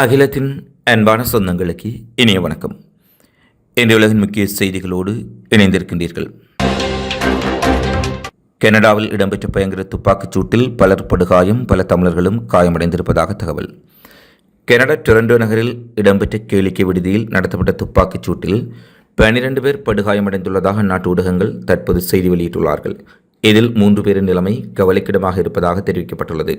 அகிலத்தின் அன்பான சொந்தங்களுக்கு இனிய வணக்கம். இன்றைய உலகின் முக்கிய செய்திகளோடு இணைந்திருக்கின்றீர்கள். கனடாவில் இடம்பெற்ற பயங்கர துப்பாக்கிச் சூட்டில் பலர் படுகாயம் பல தமிழர்களும் காயமடைந்திருப்பதாக தகவல். கனடா டொரண்டோ நகரில் இடம்பெற்ற கேளிக்கை விடுதியில் நடத்தப்பட்ட துப்பாக்கிச் சூட்டில் பனிரெண்டு பேர் படுகாயமடைந்துள்ளதாக அந்நாட்டு ஊடகங்கள் தற்போது செய்தி வெளியிட்டுள்ளார்கள். இதில் மூன்று பேரின் நிலைமை கவலைக்கிடமாக இருப்பதாக தெரிவிக்கப்பட்டுள்ளது.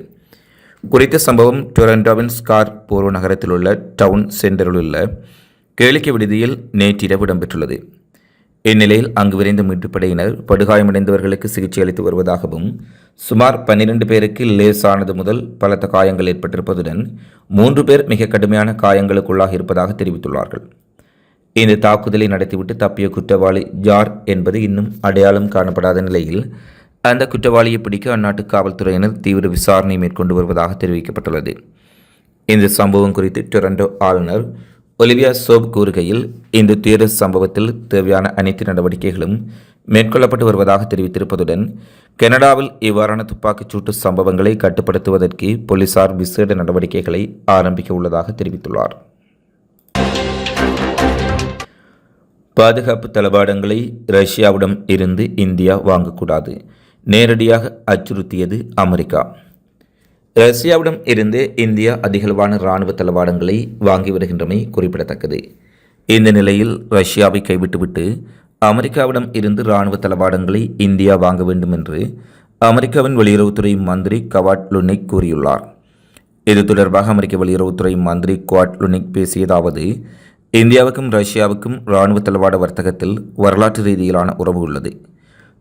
குறித்த சம்பவம் டொரண்டோவின் ஸ்கார் போரோ நகரத்தில் உள்ள டவுன் சென்டரில் உள்ள கேளிக்கை விடுதியில் நேற்றிரவு இடம்பெற்றுள்ளது. இந்நிலையில் அங்கு விரைந்த மீட்புப் படையினர் படுகாயமடைந்தவர்களுக்கு சிகிச்சை அளித்து வருவதாகவும் சுமார் பன்னிரண்டு பேருக்கு லேசானது முதல் பலத்த காயங்கள் ஏற்பட்டிருப்பதுடன் மூன்று பேர் மிக கடுமையான காயங்களுக்குள்ளாக இருப்பதாக தெரிவித்துள்ளார்கள். இந்த தாக்குதலை நடத்திவிட்டு தப்பிய குற்றவாளி ஜார் என்பது இன்னும் அடையாளம் காணப்படாத நிலையில் அந்த குற்றவாளியை பிடிக்க அந்நாட்டு காவல்துறையினர் தீவிர விசாரணை மேற்கொண்டு வருவதாக தெரிவிக்கப்பட்டுள்ளது. இந்த சம்பவம் குறித்து டொரண்டோ ஆளுநர் ஒலிவியா சோப் கூறுகையில் இந்த துயர சம்பவத்தில் தேவையான அனைத்து நடவடிக்கைகளும் மேற்கொள்ளப்பட்டு வருவதாக தெரிவித்திருப்பதுடன் கனடாவில் இவ்வாறான துப்பாக்கிச் சூட்டு சம்பவங்களை கட்டுப்படுத்துவதற்கு போலீசார் விசேட நடவடிக்கைகளை ஆரம்பிக்க உள்ளதாக தெரிவித்துள்ளார். பாதுகாப்பு தளவாடங்களை ரஷ்யாவிடம் இருந்து இந்தியா வாங்கக்கூடாது. நேரடியாக அச்சுறுத்தியது அமெரிக்கா. ரஷ்யாவிடம் இருந்து இந்தியா அதிகளவான இராணுவ தளவாடங்களை வாங்கி வருகின்றமை குறிப்பிடத்தக்கது. இந்த நிலையில் ரஷ்யாவை கைவிட்டுவிட்டு அமெரிக்காவிடம் இருந்து இராணுவ தளவாடங்களை இந்தியா வாங்க வேண்டும் என்று அமெரிக்காவின் வெளியுறவுத்துறை மந்திரி கவாட் லுனிக் கூறியுள்ளார். இது தொடர்பாக அமெரிக்க வெளியுறவுத்துறை மந்திரி குவாட் லுனிக் பேசியதாவது இந்தியாவுக்கும் ரஷ்யாவுக்கும் இராணுவ தளவாட வர்த்தகத்தில் வரலாற்று ரீதியிலான உறவு உள்ளது.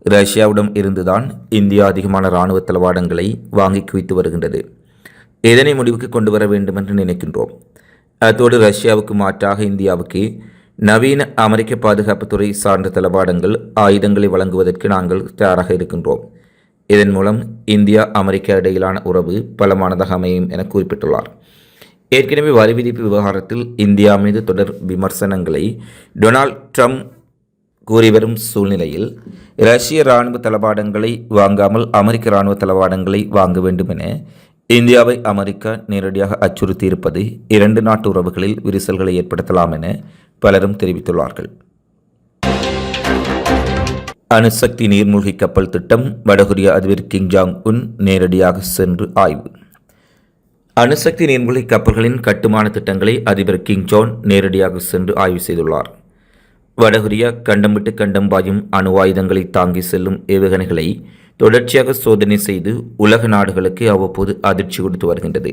ரஷ்யாவிடம் இருந்துதான் இந்தியா அதிகமான இராணுவ தளவாடங்களை வாங்கி குவித்து வருகின்றது. இதனை முடிவுக்கு கொண்டு வர வேண்டும் என்று நினைக்கின்றோம். அத்தோடு ரஷ்யாவுக்கு மாற்றாக இந்தியாவுக்கு நவீன அமெரிக்க பாதுகாப்புத்துறை சார்ந்த தளவாடங்கள் ஆயுதங்களை வழங்குவதற்கு நாங்கள் தயாராக இருக்கின்றோம். இதன் மூலம் இந்தியா அமெரிக்கா இடையிலான உறவு பலமானதாக அமையும் என குறிப்பிட்டுள்ளார். ஏற்கனவே வரி விதிப்பு விவகாரத்தில் இந்தியா மீது தொடர் விமர்சனங்களை டொனால்ட் ட்ரம்ப் கூறி வரும் சூழ்நிலையில் ரஷ்ய இராணுவ தளவாடங்களை வாங்காமல் அமெரிக்க இராணுவ தளவாடங்களை வாங்க வேண்டும் என இந்தியாவை அமெரிக்கா நேரடியாக அச்சுறுத்தியிருப்பது இரண்டு நாட்டு உறவுகளில் விரிசல்களை ஏற்படுத்தலாம் என பலரும் தெரிவித்துள்ளார்கள். அணுசக்தி நீர்மூழ்கி கப்பல் திட்டம் வடகொரிய அதிபர் கிங் ஜாங் உன் நேரடியாக சென்று ஆய்வு. அணுசக்தி நீர்மூழ்கி கப்பல்களின் கட்டுமான திட்டங்களை அதிபர் கிங் ஜோன் நேரடியாக சென்று ஆய்வு செய்துள்ளார். வடகொரியா கண்டம் விட்டு கண்டம் பாயும் அணு ஆயுதங்களை தாங்கி செல்லும் ஏவுகணைகளை தொடர்ச்சியாக சோதனை செய்து உலக நாடுகளுக்கு அவ்வப்போது அதிர்ச்சி கொடுத்து வருகின்றது.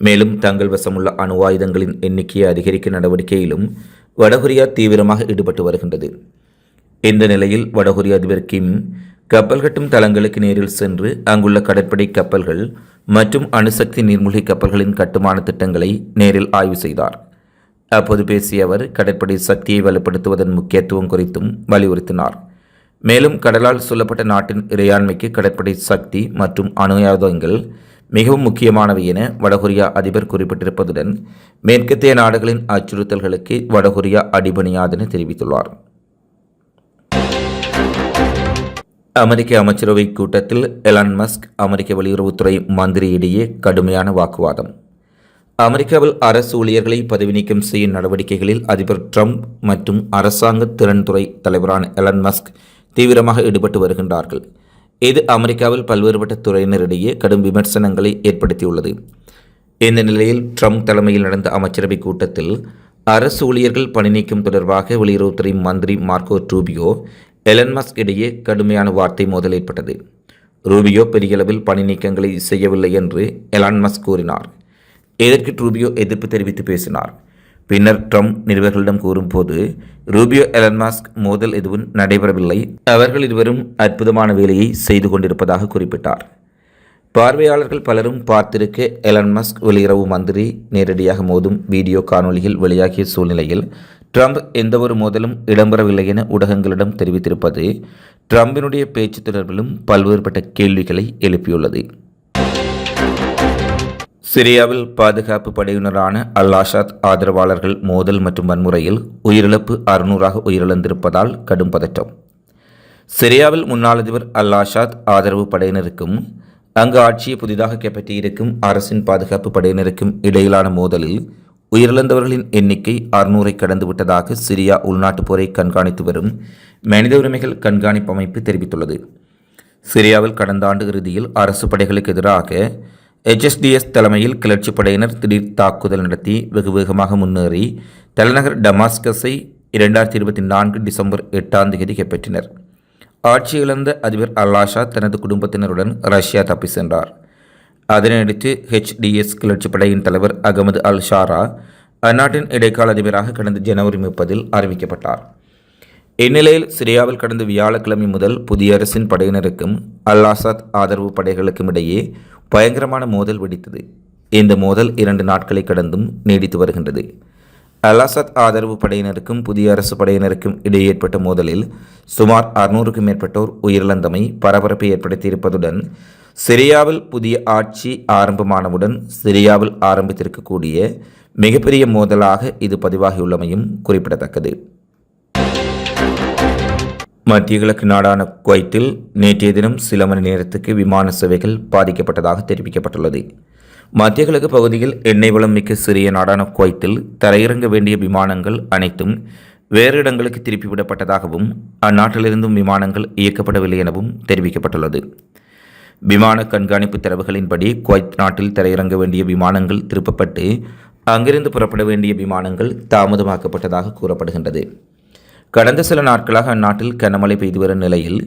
மேலும் தங்கள் வசமுள்ள அணு ஆயுதங்களின் எண்ணிக்கையை அதிகரிக்க நடவடிக்கையிலும் வடகொரியா தீவிரமாக ஈடுபட்டு வருகின்றது. இந்த நிலையில் வடகொரிய அதிபர் கிம் கப்பல் கட்டும் தளங்களுக்கு நேரில் சென்று அங்குள்ள கடற்படை கப்பல்கள் மற்றும் அணுசக்தி நீர்மூழ்கி கப்பல்களின் கட்டுமான திட்டங்களை நேரில் ஆய்வு செய்தார். அப்போது பேசிய அவர் கடற்படை சக்தியை வலுப்படுத்துவதன் முக்கியத்துவம் குறித்தும் வலியுறுத்தினார். மேலும் கடலால் சொல்லப்பட்ட நாட்டின் இறையாண்மைக்கு கடற்படை சக்தி மற்றும் அணுயாதங்கள் மிகவும் முக்கியமானவை என வடகொரியா அதிபர் குறிப்பிட்டிருப்பதுடன் மேற்கத்திய நாடுகளின் அச்சுறுத்தல்களுக்கு வடகொரியா அடிபணியாதென தெரிவித்துள்ளார். அமெரிக்க அமைச்சரவை கூட்டத்தில் எலான் மஸ்க் அமெரிக்க வெளியுறவுத்துறை மந்திரியிடையே கடுமையான வாக்குவாதம். அமெரிக்காவில் அரசு ஊழியர்களை பதவி நீக்கம் செய்யும் நடவடிக்கைகளில் அதிபர் ட்ரம்ப் மற்றும் அரசாங்க திறன்துறை தலைவரான எலன் மஸ்க் தீவிரமாக ஈடுபட்டு வருகின்றார்கள். இது அமெரிக்காவில் பல்வேறுபட்ட துறையினரிடையே கடும் விமர்சனங்களை ஏற்படுத்தியுள்ளது. இந்த நிலையில் ட்ரம்ப் தலைமையில் நடந்த அமைச்சரவை கூட்டத்தில் அரசு ஊழியர்கள் பணி நீக்கம் தொடர்பாக வெளியுறவுத்துறை மந்திரி மார்க்கோ ரூபியோ எலன் மஸ்க் இடையே கடுமையான வார்த்தை மோதல் ஏற்பட்டது. ரூபியோ பெரியளவில் பணி நீக்கங்களை செய்யவில்லை என்று எலான் மஸ்க் கூறினார். இதற்கு ரூபியோ எதிர்ப்பு தெரிவித்து பேசினார்? பின்னர் ட்ரம்ப் நிருபர்களிடம் கூறும்போது ரூபியோ எலன் மாஸ்க் மோதல் எதுவும் நடைபெறவில்லை. அவர்கள் இருவரும் அற்புதமான வேலையை செய்து கொண்டிருப்பதாக குறிப்பிட்டார். பார்வையாளர்கள் பலரும் பார்த்திருக்க எலன் மஸ்க் வெளியுறவு மந்திரி நேரடியாக மோதும் வீடியோ காணொலியில் வெளியாகிய சூழ்நிலையில் ட்ரம்ப் எந்தவொரு மோதலும் இடம்பெறவில்லை என ஊடகங்களிடம் தெரிவித்திருப்பது ட்ரம்பினுடைய பேச்சு தொடர்பிலும் பல்வேறுபட்ட கேள்விகளை எழுப்பியுள்ளது. சிரியாவில் பாதுகாப்பு படையினரான அல் ஆஷாத் ஆதரவாளர்கள் மோதல் மற்றும் வன்முறையில் உயிரிழப்பு அறுநூறாக உயிரிழந்திருப்பதால் கடும் பதற்றம். சிரியாவில் முன்னாள் அதிபர் அல் ஆஷாத் ஆதரவு படையினருக்கும் அங்கு ஆட்சியை புதிதாக கைப்பற்றியிருக்கும் அரசின் பாதுகாப்பு படையினருக்கும் இடையிலான மோதலில் உயிரிழந்தவர்களின் எண்ணிக்கை அறுநூறை கடந்துவிட்டதாக சிரியா உள்நாட்டுப் போரை கண்காணித்து வரும் மனித உரிமைகள் கண்காணிப்பு அமைப்பு தெரிவித்துள்ளது. சிரியாவில் கடந்த ஆண்டு இறுதியில் அரசு படைகளுக்கு எதிராக எச்எஸ்டிஎஸ் தலைமையில் கிளர்ச்சி படையினர் திடீர் தாக்குதல் நடத்தி வெகு வேகமாக முன்னேறி தலைநகர் டமாஸ்கஸை இரண்டாயிரத்தி இருபத்தி நான்கு டிசம்பர் எட்டாம் தேதி கைப்பற்றினர். ஆட்சி இழந்த அதிபர் அல்லாஷா தனது குடும்பத்தினருடன் ரஷ்யா தப்பி சென்றார். அதனையடுத்து ஹெச்டிஎஸ் கிளர்ச்சி படையின் தலைவர் அகமது அல் ஷாரா அந்நாட்டின் இடைக்கால அதிபராக கடந்த ஜனவரி முப்பதில் அறிவிக்கப்பட்டார். இந்நிலையில் சிரியாவில் கடந்த வியாழக்கிழமை முதல் புதிய அரசின் படையினருக்கும் அல் ஆசாத் ஆதரவு படைகளுக்கும் இடையே பயங்கரமான மோதல் வெடித்தது. இந்த மோதல் இரண்டு நாட்களை கடந்தும் நீடித்து வருகின்றது. அலாசத் ஆதரவு படையினருக்கும் புதிய அரசு படையினருக்கும் இடையே ஏற்பட்ட மோதலில் சுமார் அறுநூறுக்கும் மேற்பட்டோர் உயிரிழந்தமை பரபரப்பை ஏற்படுத்தியிருப்பதுடன் சிரியாவில் புதிய ஆட்சி ஆரம்பமானவுடன் சிரியாவில் ஆரம்பித்திருக்கக்கூடிய மிகப்பெரிய மோதலாக இது பதிவாகியுள்ளமையும் குறிப்பிடத்தக்கது. மத்திய கிழக்கு நாடான குவைத்தில் நேற்றைய தினம் சில மணி நேரத்துக்கு விமான சேவைகள் பாதிக்கப்பட்டதாக தெரிவிக்கப்பட்டுள்ளது. மத்திய கிழக்கு பகுதியில் எண்ணெய் வளம் மிக்க சிறிய நாடான குவைத்தில் தரையிறங்க வேண்டிய விமானங்கள் அனைத்தும் வேறு இடங்களுக்கு திருப்பிவிடப்பட்டதாகவும் அந்நாட்டிலிருந்தும் விமானங்கள் இயக்கப்படவில்லை எனவும் தெரிவிக்கப்பட்டுள்ளது. விமான கண்காணிப்பு தரவுகளின்படி குவைத் நாட்டில் தரையிறங்க வேண்டிய விமானங்கள் திருப்பப்பட்டு அங்கிருந்து புறப்பட வேண்டிய விமானங்கள் தாமதமாக்கப்பட்டதாக கூறப்படுகின்றது. கடந்த சில நாட்களாக அந்நாட்டில் கனமழை பெய்து வரும் நிலையில்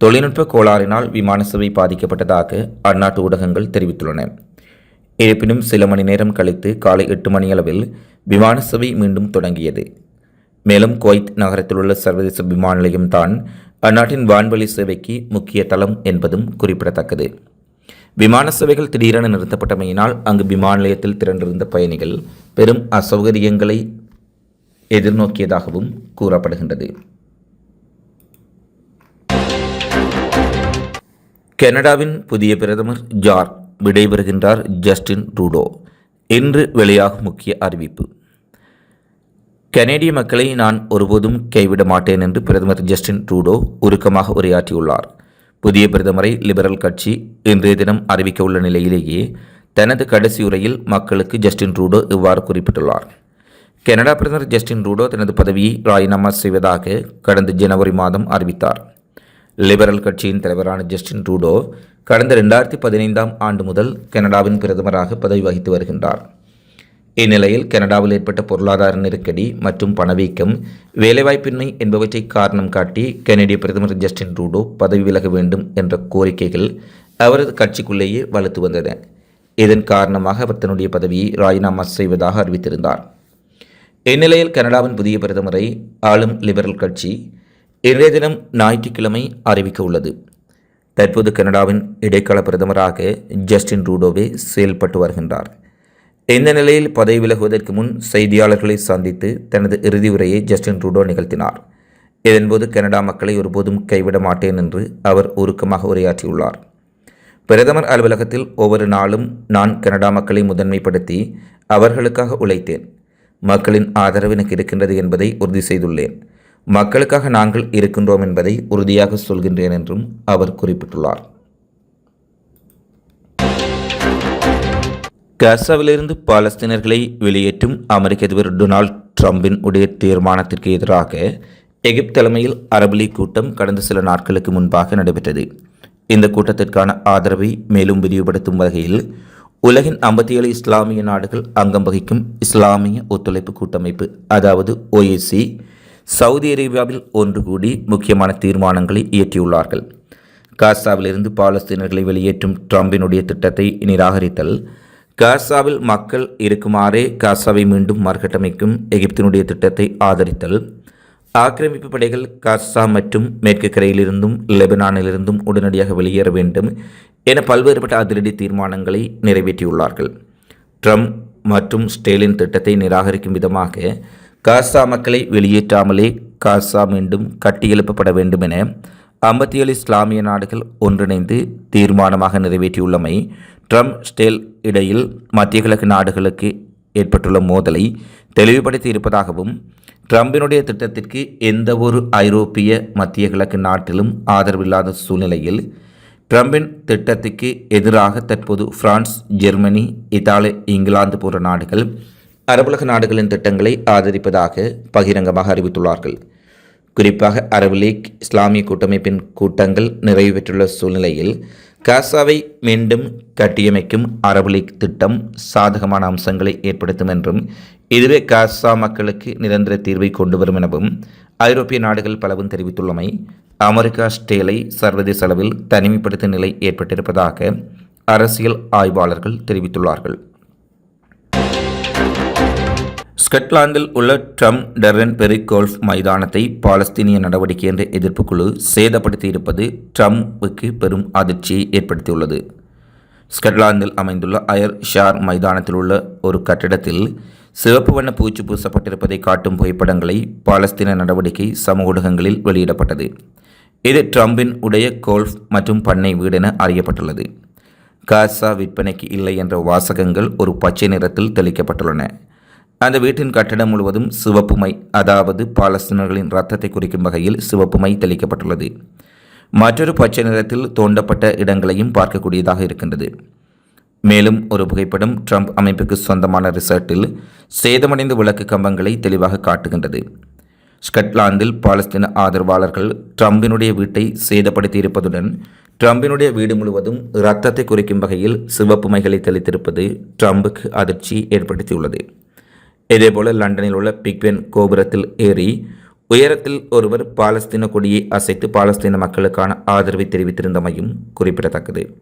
தொழில்நுட்ப கோளாறினால் விமான சேவை பாதிக்கப்பட்டதாக அந்நாட்டு ஊடகங்கள் தெரிவித்துள்ளன. இருப்பினும் சில மணி நேரம் கழித்து காலை எட்டு மணியளவில் விமான சேவை மீண்டும் தொடங்கியது. மேலும் குவைத் நகரத்தில் உள்ள சர்வதேச விமான நிலையம் தான் அந்நாட்டின் வான்வழி சேவைக்கு முக்கிய தளம் என்பதும் குறிப்பிடத்தக்கது. விமான சேவைகள் திடீரென நிறுத்தப்பட்டமையினால் அங்கு விமான நிலையத்தில் திரண்டிருந்த பயணிகள் பெரும் அசௌகரியங்களை எதிர்நோக்கியதாகவும் கூறப்படுகின்றது. கனடாவின் புதிய பிரதமர் ஜார் விடைபெறுகின்றார் ஜஸ்டின் ரூடோ. இன்று வெளியாகும் முக்கிய அறிவிப்பு. கனேடிய மக்களை நான் ஒருபோதும் கைவிட மாட்டேன் என்று பிரதமர் ஜஸ்டின் ரூடோ உருக்கமாக உரையாற்றியுள்ளார். புதிய பிரதமரை லிபரல் கட்சி இன்றைய தினம் அறிவிக்க உள்ள நிலையிலேயே தனது கடைசி உரையில் மக்களுக்கு ஜஸ்டின் ரூடோ இவ்வாறு குறிப்பிட்டுள்ளார். கனடா பிரதமர் ஜஸ்டின் ரூடோ தனது பதவியை ராஜினாமா செய்வதாக கடந்த ஜனவரி மாதம் அறிவித்தார். லிபரல் கட்சியின் தலைவரான ஜஸ்டின் ரூடோ கடந்த ரெண்டாயிரத்தி பதினைந்தாம் ஆண்டு முதல் கனடாவின் பிரதமராக பதவி வகித்து வருகின்றார். இந்நிலையில் கனடாவில் ஏற்பட்ட பொருளாதார நெருக்கடி மற்றும் பணவீக்கம் வேலைவாய்ப்பின்மை என்பவற்றை காரணம் காட்டி கனடிய பிரதமர் ஜஸ்டின் ரூடோ பதவி விலக வேண்டும் என்ற கோரிக்கைகள் அவரது கட்சிக்குள்ளேயே வலுத்து வந்தன. இதன் காரணமாக அவர் தன்னுடைய பதவியை ராஜினாமா செய்வதாக அறிவித்திருந்தார். இந்நிலையில் கனடாவின் புதிய பிரதமரை ஆளும் லிபரல் கட்சி இன்றைய தினம் ஞாயிற்றுக்கிழமை அறிவிக்க உள்ளது. தற்போது கனடாவின் இடைக்கால பிரதமராக ஜஸ்டின் ரூடோவே செயல்பட்டு வருகின்றார். இந்த நிலையில் பதவி விலகுவதற்கு முன் செய்தியாளர்களை சந்தித்து தனது இறுதி உரையை ஜஸ்டின் ரூடோ நிகழ்த்தினார். இதன்போது கனடா மக்களை ஒருபோதும் கைவிட மாட்டேன் என்று அவர் உருக்கமாக உரையாற்றியுள்ளார். பிரதமர் அலுவலகத்தில் ஒவ்வொரு நாளும் நான் கனடா மக்களை முதன்மைப்படுத்தி அவர்களுக்காக உழைத்தேன். மக்களின் ஆதரவு எனக்கு இருக்கின்றது என்பதை உறுதி செய்துள்ளேன். மக்களுக்காக நாங்கள் இருக்கின்றோம் என்பதை உறுதியாக சொல்கின்றேன் என்றும் அவர் குறிப்பிட்டுள்ளார். காசாவிலிருந்து பாலஸ்தீனர்களை வெளியேற்றும் அமெரிக்க அதிபர் டொனால்ட் ட்ரம்பின் உடைய தீர்மானத்திற்கு எதிராக எகிப்து தலைமையில் அரபு லீக் கூட்டம் கடந்த சில நாட்களுக்கு முன்பாக நடைபெற்றது. இந்த கூட்டத்திற்கான ஆதரவை மேலும் விரிவுபடுத்தும் வகையில் உலகின் ஐம்பத்தி ஏழு இஸ்லாமிய நாடுகள் அங்கம் வகிக்கும் இஸ்லாமிய ஒத்துழைப்பு கூட்டமைப்பு அதாவது ஓஏசி சவுதி அரேபியாவில் ஒன்று கூடி முக்கியமான தீர்மானங்களை இயற்றியுள்ளார்கள். காசாவிலிருந்து பாலஸ்தீனர்களை வெளியேற்றும் ட்ரம்பினுடைய திட்டத்தை நிராகரித்தல். காசாவில் மக்கள் இருக்குமாறே காசாவை மீண்டும் மறுகட்டமைக்கும் எகிப்தினுடைய திட்டத்தை ஆதரித்தல். ஆக்கிரமிப்பு படைகள் காசா மற்றும் மேற்கு கரையிலிருந்தும் லெபனானிலிருந்தும் உடனடியாக வெளியேற வேண்டும் என பல்வேறுபட்ட அதிரடி தீர்மானங்களை நிறைவேற்றியுள்ளார்கள். ட்ரம்ப் மற்றும் ஸ்டேலின் திட்டத்தை நிராகரிக்கும் விதமாக காசா மக்களை வெளியேற்றாமலே காசா மீண்டும் கட்டியெழுப்பப்பட வேண்டும் என ஐம்பத்தி ஏழு இஸ்லாமிய நாடுகள் ஒன்றிணைந்து தீர்மானமாக நிறைவேற்றியுள்ளமை ட்ரம்ப் ஸ்டேல் இடையில் மத்திய கிழக்கு நாடுகளுக்கு ஏற்பட்டுள்ள மோதலை தெளிவுபடுத்தி இருப்பதாகவும் ட்ரம்பினுடைய திட்டத்திற்கு எந்த ஒரு ஐரோப்பிய மத்திய கிழக்கு நாட்டிலும் ஆதரவில்லாத சூழ்நிலையில் ட்ரம்பின் திட்டத்துக்கு எதிராக தற்போது பிரான்ஸ் ஜெர்மனி இத்தாலி இங்கிலாந்து போன்ற நாடுகள் அரபுலக நாடுகளின் திட்டங்களை ஆதரிப்பதாக பகிரங்கமாக அறிவித்துள்ளார்கள். குறிப்பாக அரபு லீக் இஸ்லாமிய கூட்டமைப்பின் கூட்டங்கள் நிறைவு பெற்றுள்ள சூழ்நிலையில் காசாவை மீண்டும் கட்டியமைக்கும் அரபு லீக் திட்டம் சாதகமான அம்சங்களை ஏற்படுத்தும் என்றும் இதுவே காசா மக்களுக்கு நிரந்தர தீர்வை கொண்டு வரும் எனவும் ஐரோப்பிய நாடுகள் பலவும் தெரிவித்துள்ளமை அமெரிக்கா ஸ்டேலை சர்வதேச அளவில் தனிமைப்படுத்தும் நிலை ஏற்பட்டிருப்பதாக அரசியல் ஆய்வாளர்கள் தெரிவித்துள்ளார்கள். ஸ்கட்லாந்தில் உள்ள ட்ரம் டெரன் பெரி கோல்ஃப் மைதானத்தை பாலஸ்தீனிய நடவடிக்கை என்ற எதிர்ப்பு குழு சேதப்படுத்தியிருப்பது ட்ரம்புக்கு பெரும் அதிர்ச்சியை ஏற்படுத்தியுள்ளது. ஸ்கட்லாந்தில் அமைந்துள்ள அயர் ஷார் மைதானத்தில் உள்ள ஒரு கட்டிடத்தில் சிவப்பு வண்ண பூச்சி பூசப்பட்டிருப்பதை காட்டும் புகைப்படங்களை பாலஸ்தீன நடவடிக்கை சமூக ஊடகங்களில் வெளியிடப்பட்டது. இது ட்ரம்பின் உடைய கோல்ஃப் மற்றும் பண்ணை வீடு என அறியப்பட்டுள்ளது. காசா விற்பனைக்கு இல்லை என்ற வாசகங்கள் ஒரு பச்சை நிறத்தில் தெளிக்கப்பட்டுள்ளன. அந்த வீட்டின் கட்டடம் முழுவதும் சிவப்புமை அதாவது பாலஸ்தீனர்களின் ரத்தத்தை குறிக்கும் வகையில் சிவப்புமை தெளிக்கப்பட்டுள்ளது. மற்றொரு பச்சை நிறத்தில் தோண்டப்பட்ட இடங்களையும் பார்க்கக்கூடியதாக இருக்கின்றது. மேலும் ஒரு புகைப்படம் ட்ரம்ப் அமைப்புக்கு சொந்தமான ரிசர்ட்டில் சேதமடைந்த விளக்கு கம்பங்களை தெளிவாக காட்டுகின்றது. ஸ்கட்லாந்தில் பாலஸ்தீன ஆதரவாளர்கள் ட்ரம்பினுடைய வீட்டை சேதப்படுத்தியிருப்பதுடன் ட்ரம்பினுடைய வீடு முழுவதும் இரத்தத்தை குறிக்கும் வகையில் சிவப்பு மைகளை தெளித்திருப்பது ட்ரம்புக்கு அதிர்ச்சி ஏற்படுத்தியுள்ளது. இதேபோல லண்டனில் உள்ள பிக்வென் கோபுரத்தில் ஏறி உயரத்தில் ஒருவர் பாலஸ்தீன கொடியை அசைத்து பாலஸ்தீன மக்களுக்கான ஆதரவை தெரிவித்திருந்தமையும் குறிப்பிடத்தக்கது.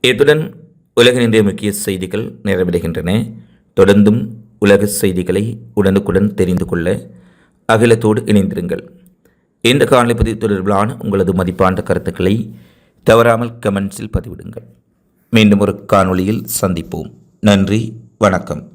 இத்துடன் உலகினுடைய முக்கிய செய்திகள் நிறைவடைகின்றன. தொடர்ந்தும் உலக செய்திகளை உடனுக்குடன் தெரிந்து கொள்ள அகிலத்தோடு இணைந்திருங்கள். இந்த காணொலி பதிவு தொடர்பிலான உங்களது மதிப்பான கருத்துக்களை தவறாமல் கமெண்ட்ஸில் பதிவிடுங்கள். மீண்டும் ஒரு காணொளியில் சந்திப்போம். நன்றி. வணக்கம்.